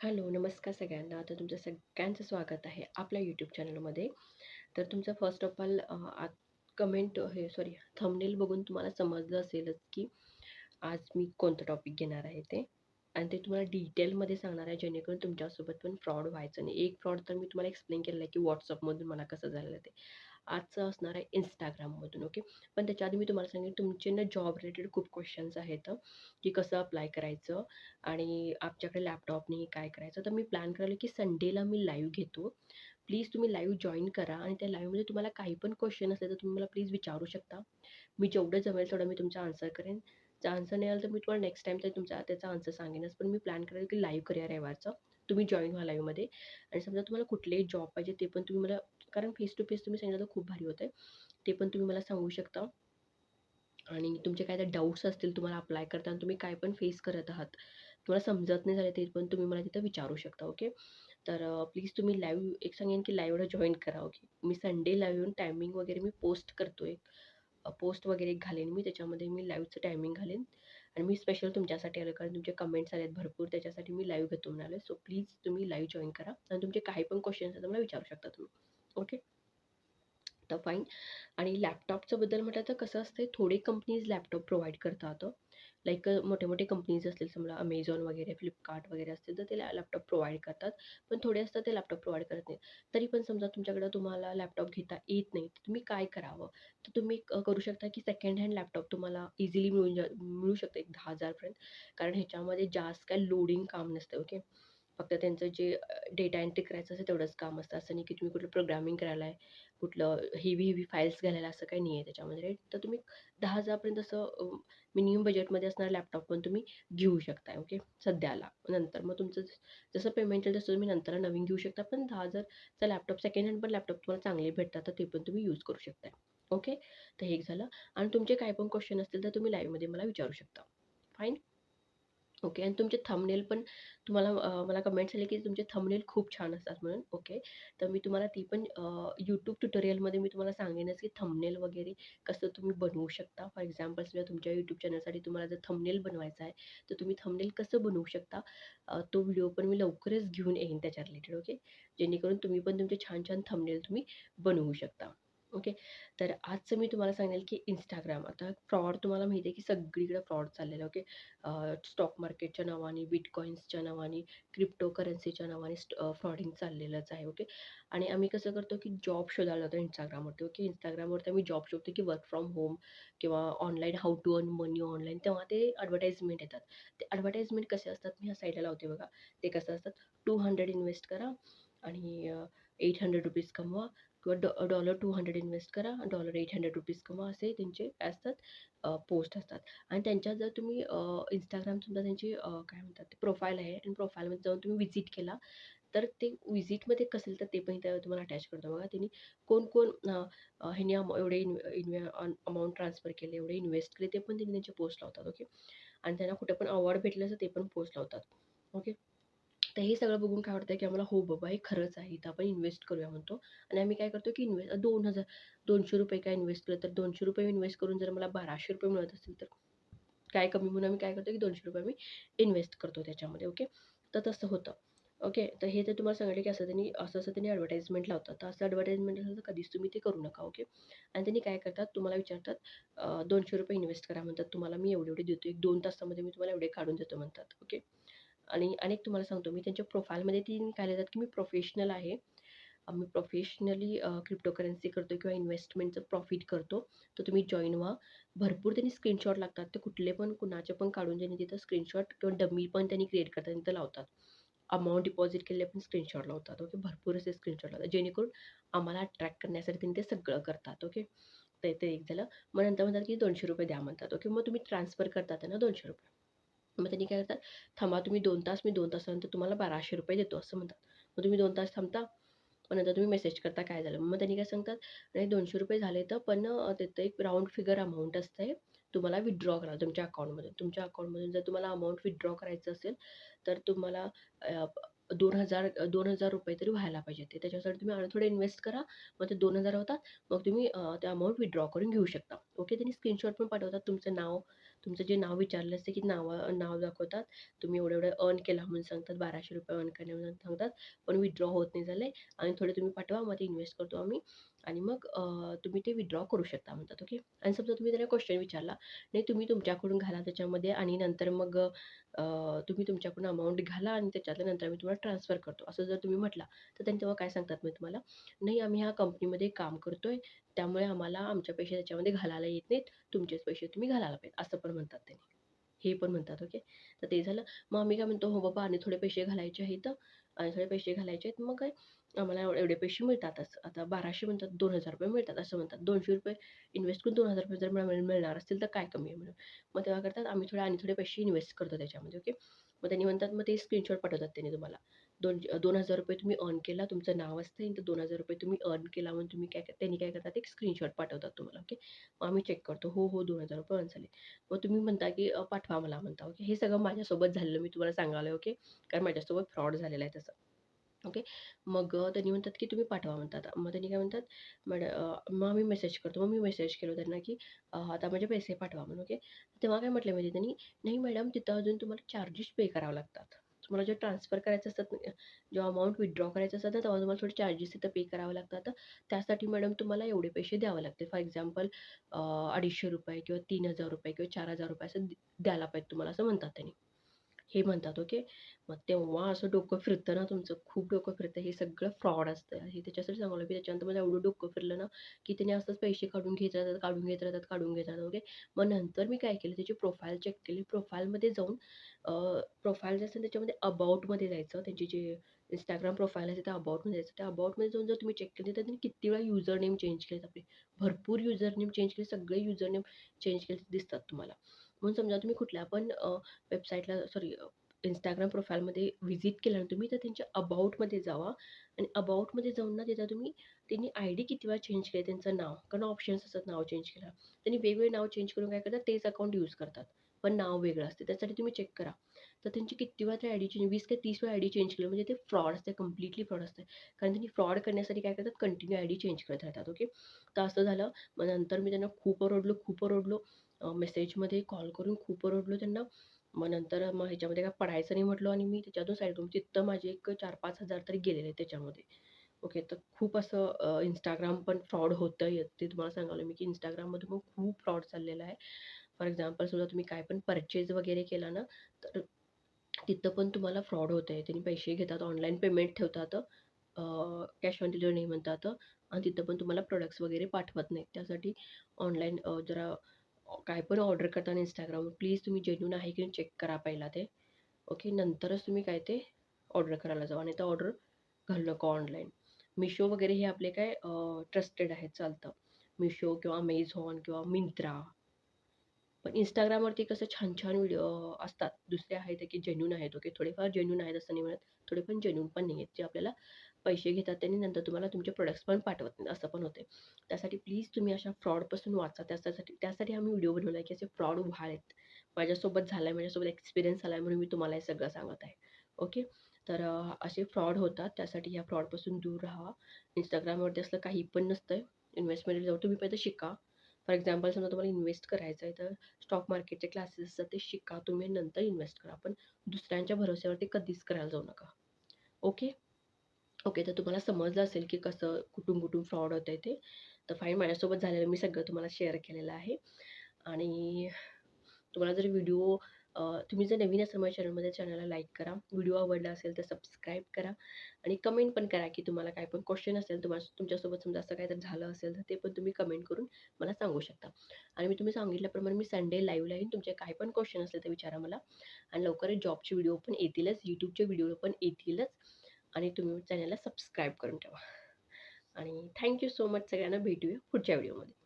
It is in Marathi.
हॅलो, नमस्कार सगळ्यांना. तर तुमचं सगळ्यांचं स्वागत आहे आपल्या यूट्यूब चॅनलमध्ये. तर तुमचं फर्स्ट ऑफ ऑल कमेंट हे सॉरी थंबनेल बघून तुम्हाला समजलं असेलच, की आज मी कोणतं टॉपिक घेणार आहे ते आणि ते तुम्हाला डिटेलमध्ये सांगणार आहे, जेणेकरून तुमच्यासोबत पण फ्रॉड व्हायचं नाही. एक फ्रॉड तर मी तुम्हाला एक्सप्लेन केलेलं आहे, की व्हॉट्सअपमधून मला कसं झालेलं ते. आजचं असणार आहे इंस्टाग्राममधून ओके. पण त्याच्या आधी मी तुम्हाला सांगेन तुमचे ना जॉब रिलेटेड खूप क्वेश्चन्स आहेत, की कसं अप्लाय करायचं आणि आमच्याकडे लॅपटॉप नाही काय करायचं? तर मी प्लॅन करायला की संडेला मी लाईव्ह घेतो. प्लीज तुम्ही लाईव्ह जॉईन करा आणि त्या लाईव्हमध्ये तुम्हाला काही पण क्वेश्चन असेल तर तुम्ही मला प्लीज विचारू शकता. मी जेवढं जमेल तेवढं मी तुमचा आन्सर करेन. जर आन्सर नाही आला तर मी तुम्हाला नेक्स्ट टाईम तरी तुमचा त्याचा आन्सर सांगेनच. पण मी प्लॅन करेल की लाईव्ह करूया रविवारचं. तुम्ही जॉईन व्हा लाईव्हमध्ये आणि समजा तुम्हाला कुठलेही जॉब पाहिजे ते पण तुम्ही मला कारण फेस टू फेस तुम्ही सांगितलं तर खूप भारी होतं ते पण तुम्ही मला सांगू शकता. आणि तुमचे काय तर डाउट्स असतील तुम्हाला अप्लाय करताना तुम्ही काय पण फेस करत आहात, तुम्हाला समजत नाही झालं ते पण तुम्ही मला तिथं विचारू शकता ओके. तर प्लीज तुम्ही लाईव्ह एक सांगेन की लाईव्हला जॉईन करा ओके. मी संडे लाईव्ह येऊन टायमिंग वगैरे मी पोस्ट करतो एक पोस्ट वगैरे घालेन मी त्याच्यामध्ये मी लाईव्हचं टायमिंग घालेन आणि मी स्पेशल तुमच्यासाठी आलो कारण तुमचे कमेंट्स आले आहेत भरपूर त्याच्यासाठी मी लाईव्ह घेतो म्हणाले. सो प्लीज तुम्ही लाईव्ह जॉईन करा आणि तुमचे काही पण क्वेश्चन्स आहेत तर मला विचारू शकता तुम्ही. ओके. तर फाईन आणि लॅपटॉपचं बद्दल म्हटलं तर कसं असतं थोडे कंपनीज लॅपटॉप प्रोव्हाइड करतात. लाईक मोठे-मोठे कंपनीज असतील समजा अमेझॉन वगैरे, फ्लिपकार्ट वगैरे असतील तर ते लॅपटॉप प्रोव्हाइड करतात. पण थोडे असतात ते लॅपटॉप प्रोव्हाइड करत नाहीत. तरी पण समजा तुमच्याकडं तुम्हाला लॅपटॉप घेता येत नाही, तर तुम्ही काय करावं? तर तुम्ही करू शकता की सेकंड हँड लॅपटॉप तुम्हाला इझिली मिळून जा मिळू शकतं एक दहा हजारपर्यंत कारण ह्याच्यामध्ये जास्त काय लोडिंग काम नसतं ओके. फक्त त्यांचं जे डेटा एंट्री करायचं असेल तेवढंच काम असतं. असं नाही की तुम्ही कुठलं प्रोग्रामिंग करायला आहे, कुठलं हेवी हेवी फाईल्स घालायला असं काही नाही आहे त्याच्यामध्ये राईट. तर तुम्ही दहा हजारपर्यंत असं मिनिमम बजेटमध्ये असणारा लॅपटॉप पण तुम्ही घेऊ शकताय ओके सध्याला. नंतर मग तुमचं जसं पेमेंट येईल तसं तुम्ही नंतर नवीन घेऊ शकता. पण दहा हजारचा लॅपटॉप सेकंड हँड पण लॅपटॉप तुम्हाला चांगले भेटतात तर ते पण तुम्ही यूज करू शकताय. ओके. तर हे झालं आणि तुमचे काही पण क्वेश्चन असतील तर तुम्ही लाईव्हमध्ये मला विचारू शकता. फाईन. ओके आणि तुमचे थंबनेल पण तुम्हाला मला कमेंट्स आले की तुमचे थंबनेल खूप छान असतात म्हणून ओके. तर मी तुम्हाला ती पण यूट्यूब ट्युटोरियलमध्ये मी तुम्हाला सांगेनच की थंबनेल वगैरे कसं तुम्ही बनवू शकता. फॉर एक्झाम्पल समजा तुमच्या यूट्यूब चॅनलसाठी तुम्हाला जर थंबनेल बनवायचा आहे, तर तुम्ही थंबनेल कसं बनवू शकता तो व्हिडिओ पण मी लवकरच घेऊन येईन त्याच्या रिलेटेड ओके. जेणेकरून तुम्ही पण तुमचे छान-छान थंबनेल तुम्ही बनवू शकता. ओके. तर आजचं मी तुम्हाला सांगेल की इंस्टाग्राम आता फ्रॉड तुम्हाला माहिती आहे की सगळीकडे फ्रॉड चाललेला आहे ओके. स्टॉक मार्केटच्या नावाने, बिटकॉईन्सच्या नावाने, क्रिप्टोकरन्सीच्या नावाने फ्रॉडिंग चाललेलंच आहे ओके. आणि आम्ही कसं करतो की जॉब शोधायला जातो इंस्टाग्रामवरती ओके. इंस्टाग्रामवरती आम्ही जॉब शोधतो की वर्क फ्रॉम होम किंवा online how to earn money online तेव्हा ते ॲडव्हर्टाईजमेंट येतात. ते ॲडव्हर्टाईजमेंट कसे असतात मी ह्या साईडला लावते बघा. ते कसं असतात 200 इन्व्हेस्ट करा आणि एट हंड्रेड रुपीज कमवा किंवा डॉ डॉलर 200 इन्व्हेस्ट करा, डॉलर ₹800 कमवा असे त्यांचे असतात पोस्ट असतात. आणि त्यांच्यात जर तुम्ही इंस्टाग्राम समजा त्यांची काय म्हणतात प्रोफाईल आहे आणि प्रोफाईलमध्ये जाऊन तुम्ही व्हिजिट केला, तर ते व्हिजिटमध्ये कसं तर ते पण त्या तुम्हाला अटॅच करतो बघा. त्यांनी कोण-कोण ह्याने अ, एवढे इन्व इन्व्हे अमाऊंट ट्रान्सफर केले, एवढे इन्व्हेस्ट केले, ते पण त्यांनी त्यांचे पोस्ट लावतात ओके. आणि त्यांना कुठे पण अवॉर्ड भेटले तर ते पण पोस्ट लावतात. ओके. तर हे सगळं बघून काय वाटतं की आम्हाला हो बाबा हे खरंच आहे. इथं आपण इन्व्हेस्ट करूया म्हणतो आणि आम्ही काय करतो की इन्वेस्ट दोन हजार दोनशे रुपये काय इन्व्हेस्ट केलं तर ₹200 इन्व्हेस्ट करून जर मला ₹1200 मिळत असतील तर काय कमी म्हणून आम्ही काय करतो की ₹200 आम्ही इन्व्हेस्ट करतो त्याच्यामध्ये ओके. तर तसं होतं. ओके. तर हे तर तुम्हाला सांगितलं की असं त्यांनी असं-असं त्यांनी ॲडव्हर्टाईजमेंट लावतात. तर असं ॲडव्हर्टाइजमेंट असेल तर कधीच तुम्ही ते करू नका ओके. आणि त्यांनी काय करतात तुम्हाला विचारतात दोनशे रुपये इन्व्हेस्ट करा म्हणतात. तुम्हाला मी एवढे-एवढे देतो. 1-2 तासामध्ये मी तुम्हाला एवढे काढून देतो म्हणतात ओके. आणि अनेक तुम्हाला सांगतो मी त्यांच्या प्रोफाईलमध्ये ती काय जातात की मी प्रोफेशनल आहे. मी प्रोफेशनली क्रिप्टोकरन्सी करतो किंवा इन्व्हेस्टमेंटचं प्रॉफिट करतो. तर तुम्ही जॉईन व्हा. भरपूर त्यांनी स्क्रीनशॉट लागतात. ते कुठले पण कुणाचे पण काढून त्यांनी तिथं स्क्रीनशॉट किंवा डमी पण त्यांनी क्रिएट करतात तिथं लावतात. अमाऊंट डिपॉझिट केलेले पण स्क्रीनशॉट लावतात ओके. भरपूर असे स्क्रीनशॉट लावतात. जेणेकरून आम्हाला अट्रॅक्ट करण्यासाठी त्यांनी ते सगळं करतात ओके. ते ते एक झालं. मग नंतर म्हणतात की ₹200 द्या म्हणतात ओके. मग तुम्ही ट्रान्सफर करतात आहे ना ₹200. मग त्यांनी काय करतात, थांबा तुम्ही दोन तास, मी दोन तासानंतर तुम्हाला ₹1200 देतो असं म्हणतात. मग तुम्ही दोन तास थांबता, मग नंतर तुम्ही मेसेज करता काय झालं. मग त्यांनी काय सांगतात, नाही ₹200 झाले तर पण त्याचं तिथं एक राऊंड फिगर अमाउंट असते. तुम्हाला विथड्रॉ करा तुमच्या अकाउंटमधून. तुमच्या अकाउंटमधून जर तुम्हाला अमाऊंट विथड्रॉ करायचं असेल, तर तुम्हाला दोन हजार दोन हजार रुपये तरी व्हायला पाहिजे ते. त्याच्यासाठी तुम्ही आणि थोडे इन्व्हेस्ट करा. मग ते दोन हजार होतात. मग तुम्ही त्या ते अमाउंट विथड्रॉ करून घेऊ शकता. ओके. त्यांनी स्क्रीनशॉट पण पाठवतात. तुमचं नाव, तुमचं जे नाव विचारलं असतं की नावा नाव दाखवतात. तुम्ही एवढं एवढं अर्न केला म्हणून सांगतात. बाराशे रुपये अर्न केले म्हणून सांगतात. पण विड्रॉ होत नाही झालं आहे आणि थोडे तुम्ही पाठवा. मग ते इन्व्हेस्ट करतो आम्ही. आणि मग तुम्ही ते विड्रॉ करू शकता. म्हणतात ओके आणि समजा तुम्ही त्याला क्वेश्चन विचारला नाही तुम्ही तुमच्याकडून घाला त्याच्यामध्ये आणि नंतर मग तुम्ही तुमच्याकडून अमाऊंट घाला आणि त्याच्यातल्या नंतर मी तुम्हाला ट्रान्सफर करतो. असं जर तुम्ही म्हटला तर त्यांनी तेव्हा काय सांगतात मी तुम्हाला? नाही आम्ही ह्या कंपनीमध्ये काम करतो आहे त्यामुळे आम्हाला आमच्या पैसे त्याच्यामध्ये घालायला येत नाहीत तुमचेच पैसे तुम्ही घालायला पाहिजे. असं पण म्हणतात त्यांनी हे पण म्हणतात ओके. तर ते झालं. मग आम्ही काय म्हणतो हो बाबा आणि थोडे पैसे घालायचे आहेत आणि थोडे पैसे घालायचे आहेत. मग काय? आम्हाला एवढे पैसे मिळतातच आता बाराशे म्हणतात दोन हजार रुपये मिळतात असं म्हणतात. दोनशे रुपये इन्व्हेस्ट करून दोन हजार रुपये जर मिळ मिळणार असतील तर काय कमी आहे म्हणून. मग तेव्हा करतात आम्ही थोडे आणि थोडे पैसे इन्व्हेस्ट करतो त्याच्यामध्ये ओके मग त्यांनी म्हणतात मग ते स्क्रीनशॉट पाठवतात त्यांनी तुम्हाला. दोन दोन हजार रुपये तुम्ही अर्न केला तुमचं नाव असतं तर दोन हजार रुपये तुम्ही अर्न केला म्हणून तुम्ही काय त्यांनी काय करतात एक स्क्रीनशॉट पाठवतात तुम्हाला ओके मग आम्ही चेक करतो. हो हो दोन हजार रुपये अर्न झाले. मग तुम्ही म्हणता की पाठवा मला म्हणता ओके हे सगळं माझ्यासोबत झालेलं मी तुम्हाला सांगायला ओके कारण माझ्यासोबत फ्रॉड झालेला आहे तसं. ओके? मग त्यांनी म्हणतात की तुम्ही पाठवा म्हणतात. मग त्यांनी काय म्हणतात मॅड मग आम्ही मेसेज करतो. मग मी मेसेज केलो त्यांना की आता माझे पैसे पाठवा म्हणून ओके? तेव्हा काय म्हटलं माहिती त्यांनी नाही मॅडम तिथं अजून तुम्हाला चार्जेस पे करावे लागतात. तुम्हाला जे ट्रान्सफर करायचं असतात जेव्हा अमाऊंट विड्रॉ करायचं असतात ना तेव्हा तुम्हाला थोडे चार्जेस तिथं पे करावे लागतात. त्यासाठी मॅडम तुम्हाला एवढे पैसे द्यावे लागते फॉर एक्झाम्पल अडीचशे रुपये किंवा तीन हजार रुपये किंवा चार हजार रुपये असं द्यायला पाहिजे तुम्हाला असं म्हणतात त्यांनी. हे म्हणतात ओके? मग तेव्हा असं डोकं फिरतं ना तुमचं खूप डोकं फिरतं. हे सगळं फ्रॉड असतं. हे त्याच्यासाठी सांगायला की त्याच्यानंतर मला एवढं डोकं फिरलं ना की त्याने असंच पैसे काढून घेत राहतात काढून घेत राहतात काढून घेत राहतात ओके? मग नंतर मी काय केलं त्याची प्रोफाईल चेक केली. प्रोफाईलमध्ये जाऊन प्रोफाईल जे असेल त्याच्यामध्ये अबाउटमध्ये जायचं. त्यांची जे इंस्टाग्राम प्रोफाईल आहे त्या अबाउटमध्ये जायचं. त्या अबाउटमध्ये जाऊन जर तुम्ही चेक केले तर त्यांनी किती वेळा युजर नेम चेंज केलेत आपले भरपूर युजर नेम चेंज केले सगळे युजर नेम चेंज केले दिसतात तुम्हाला. म्हणून समजा तुम्ही कुठल्या पण वेबसाईटला सॉरी इंस्टाग्राम प्रोफाईलमध्ये व्हिजिट केलं ना तुम्ही तर त्यांच्या अबाउटमध्ये जावा. आणि अबाउटमध्ये जाऊन ना तिथं तुम्ही त्यांनी आय डी किती वेळा चेंज केलं त्यांचं नाव कारण ऑप्शन्स असतात नाव चेंज केलं. त्यांनी वेगवेगळे नाव चेंज करून काय करतात तेच अकाउंट यूज करतात. पण नाव वेगळं असते त्यासाठी तुम्ही चेक करा. तर त्यांची किती वेळा ते आय डी चेंज वीस का तीस वेळा आय डी चेंज केलं म्हणजे ते फ्रॉड असते कम्प्लिटली फ्रॉड असते. कारण त्यांनी फ्रॉड करण्यासाठी काय करतात कंटिन्यू आय डी चेंज करत राहतात ओके तर असं झालं. मग नंतर मी त्यांना खूप ओरडलो खूप ओरडलो. मेसेजमध्ये कॉल करून खूप ओरडलो त्यांना. मग नंतर मग ह्याच्यामध्ये काय पडायचं नाही म्हटलं आणि मी त्याच्यातून साईड करून तिथं माझे एक चार पाच हजार तरी गेलेले त्याच्यामध्ये. ओके तर खूप असं इंस्टाग्राम पण फ्रॉड होतं ते तुम्हाला सांगायला मी की इंस्टाग्राममध्ये पण खूप फ्रॉड चाललेला आहे. फॉर एक्झाम्पल सुद्धा तुम्ही काय पण परचेज वगैरे केला ना तर तिथं पण तुम्हाला फ्रॉड होत आहे त्यांनी पैसे घेतात ऑनलाईन पेमेंट ठेवतात कॅश ऑन डिलिव्हरी नाही म्हणतात. आणि तिथं पण तुम्हाला प्रोडक्ट्स वगैरे पाठवत नाही त्यासाठी ऑनलाईन जरा काय पण ऑर्डर करताना इंस्टाग्रामवर प्लीज तुम्ही जेन्यून आहे की चेक करा पहिला ते. ओके नंतरच तुम्ही काय ते ऑर्डर करायला जाऊ आणि तर ऑर्डर घालू नका ऑनलाईन मिशो वगैरे हे आपले काय ट्रस्टेड आहेत चालतं. मिशो किंवा अमेझॉन किंवा मिंत्रा पण इंस्टाग्रामवरती कसं छान छान व्हिडिओ असतात. दुसरे आहेत की जेन्यून आहेत ओके थोडेफार जेन्यून आहेत असं नाही म्हणत. थोडे पण जेन्यून पण नाही आहेत जे आपल्याला पैसे घेतात त्यांनी नंतर तुम्हाला तुमचे प्रोडक्ट्स पण पाठवत नाही असं पण होते त्यासाठी प्लीज तुम्ही अशा फ्रॉडपासून वाचा. त्यासाठी त्यासाठी आम्ही व्हिडिओ बनवला आहे की असे फ्रॉड व्हालेत माझ्यासोबत झाला आहे माझ्यासोबत एक्सपिरियन्स आला आहे म्हणून मी तुम्हाला हे सगळं सांगत आहे. ओके तर असे फ्रॉड होतात. त्यासाठी ह्या फ्रॉडपासून दूर राहा. इंस्टाग्रामवरती असलं काही पण नसतं इन्व्हेस्टमेंट जाऊ तुम्ही पहिलं शिका. फॉर एक्झाम्पल समजा तुम्हाला इन्व्हेस्ट करायचं आहे तर स्टॉक मार्केटचे क्लासेस असतात ते शिका. तुम्ही नंतर इन्व्हेस्ट करा. पण दुसऱ्यांच्या भरोश्यावरती कधीच करायला जाऊ नका. ओके ओके तर तुम्हाला समजलं असेल की कसं कुठून कुठून फ्रॉड होतं आहे ते. तर फाईन माझ्यासोबत झालेलं मी सगळं तुम्हाला शेअर केलेलं आहे. आणि तुम्हाला जर व्हिडिओ तुम्ही जर नवीन असाल माझ्या चॅनलमध्ये चॅनलला लाईक करा. व्हिडिओ आवडला असेल तर सबस्क्राईब करा. आणि कमेंट पण करा की तुम्हाला काय पण क्वेश्चन असेल तुम्हाला तुमच्यासोबत समजा असं काय तर झालं असेल तर ते पण तुम्ही कमेंट करून मला सांगू शकता. आणि मी तुम्ही सांगितल्याप्रमाणे मी संडे लाईव्हला येईन. तुमचे काय पण क्वेश्चन असेल तर विचारा मला. आणि लवकरच जॉबचे व्हिडिओ पण येतीलच यूट्यूबचे व्हिडिओ पण येतीलच. आणि तुम्ही चॅनलला सबस्क्राईब करून ठेवा. आणि थँक्यू सो मच सगळ्यांना. भेटूया पुढच्या व्हिडिओमध्ये.